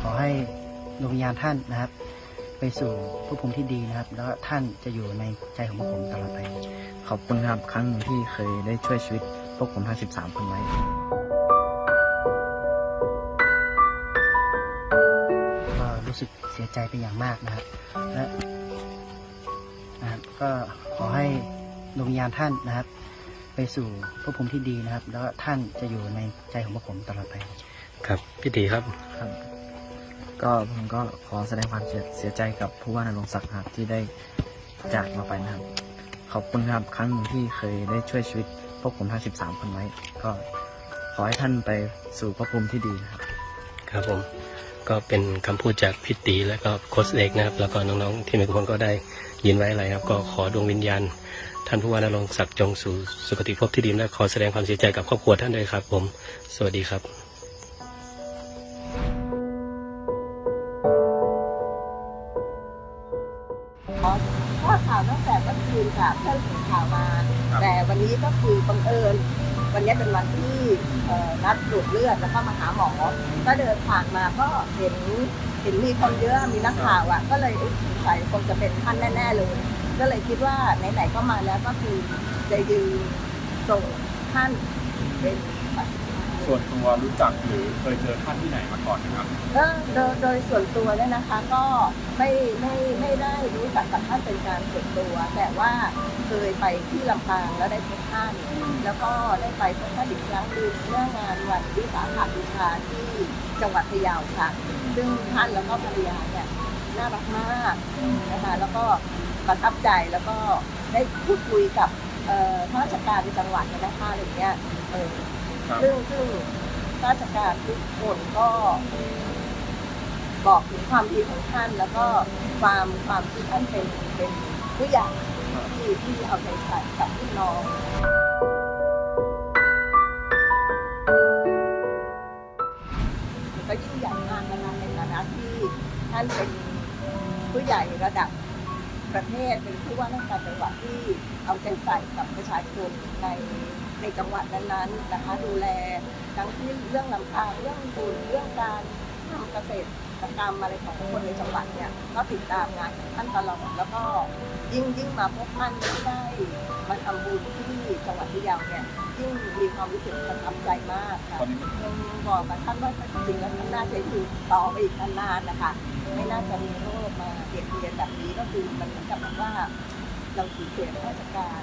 ขอให้ดวงวิญญาณท่านนะครับ ไปสู่ภพภูมิที่ดีนะครับ แล้วท่านจะอยู่ในใจของพวกผมตลอดไป ขอบคุณครับ ครั้งหนึ่งที่เคยได้ช่วยชีวิตพวกผมทั้ง13 คนไว้ ก็รู้สึกเสียใจเป็นอย่างมากนะครับ และนะครับก็ขอให้ดวงวิญญาณท่านนะครับ ไปสู่ภพภูมิที่ดีนะครับ แล้วท่านจะอยู่ในใจของพวกผมตลอดไป ครับพี่ตีครับ ครับ ก็ผมก็ขอแสดงความเสียใจกับผู้ว่านรงศักดิ์ครับที่ได้จากมาไปนะครับ ขอบคุณครับครั้งหนึ่งที่เคยได้ช่วยชีวิตพวกผมทั้ง 13 คนไว้ ก็ขอให้ท่านไปสู่ภพภูมิที่ดีนะครับ ครับผม ก็เป็นคำพูดจากพี่ตีและก็โค้ชเอกนะครับ แล้วก็น้องๆ ที่มีทุกคนก็ได้ยินไว้อะไรครับ ก็ขอดวงวิญญาณท่านผู้ว่านรงศักดิ์จงสู่สุคติภพที่ดีและขอแสดงความเสียใจกับครอบครัวท่านด้วยครับ ผม สวัสดีครับ ข่าวตั้งแต่เมื่อคืนค่ะเพื่อนส่งข่าวมา แต่วันนี้ก็คือบังเอิญ วันนี้เป็นวันที่เอ่อนัดตรวจเลือดแล้วก็มาหาหมอ ก็เดินผ่านมาก็เห็นเห็นมีคนเยอะมีนักข่าวอะ ก็เลยเอ๊ะสงสัยคงจะเป็นท่านแน่ๆเลย ก็เลยคิดว่าไหนๆก็มาแล้วก็คือจะยืนส่งท่านเป็นปัจจุบัน ส่วนตัวรู้จักหรือเคยเจอท่านที่ไหนมาก่อนนะครับก็โดยโดยส่วนตัวเนี่ยนะคะก็ไม่ไม่ไม่ได้รู้จักกับท่านเป็นการส่วนตัว แต่ว่าเคยไปที่ลำปางแล้วได้พบท่าน แล้วก็ได้ไปพบท่านอีกครั้งหนึ่งเมื่องานวันวิสาขบูชาที่จังหวัดพะเยาค่ะ ซึ่งท่านแล้วก็ภรรยาเนี่ยน่ารักมากนะคะแล้วก็ประทับใจแล้วก็ได้พูดคุยกับเอ่อข้าราชการในจังหวัดนี่ยนะคะอะไรเงี้ยเออ ซึ่งซึ่งข้าราชการทุกคนก็บอกถึงความดีของท่าน แล้วก็ความความที่ท่านเป็นเป็นผู้ใหญ่ที่ที่เอาใจใส่กับพี่น้องก็ยิ่งใหญ่มากนะคะในฐานะที่ท่านเป็นผู้ใหญ่ระดับประเทศเป็นผู้ว่าราชการจังหวัดที่เอาใจใส่กับประชาชนใน ในจังหวัดนั้นๆนะคะดูแลทั้งที่เรื่องลำพางเรื่องบุญเรื่องการทำเกษตรกรรมอะไรของคนในจังหวัดเนี่ยก็ติดตามงานของท่านตลอดแล้วก็ยิ่งยิ่งมาพบท่านที่ได้มาทำบุญที่จังหวัดพะเยาเนี่ยยิ่งมีความรู้สึกประทับใจมากค่ะยังบอกกับท่านว่าจริงๆแล้วท่านน่าจะอยู่ต่อไปอีกนานๆนะคะไม่น่าจะมีโรคมาเบียดเบียนแบบนี้ก็คือมันเหมือนกับว่าเราสูญเสียราชการ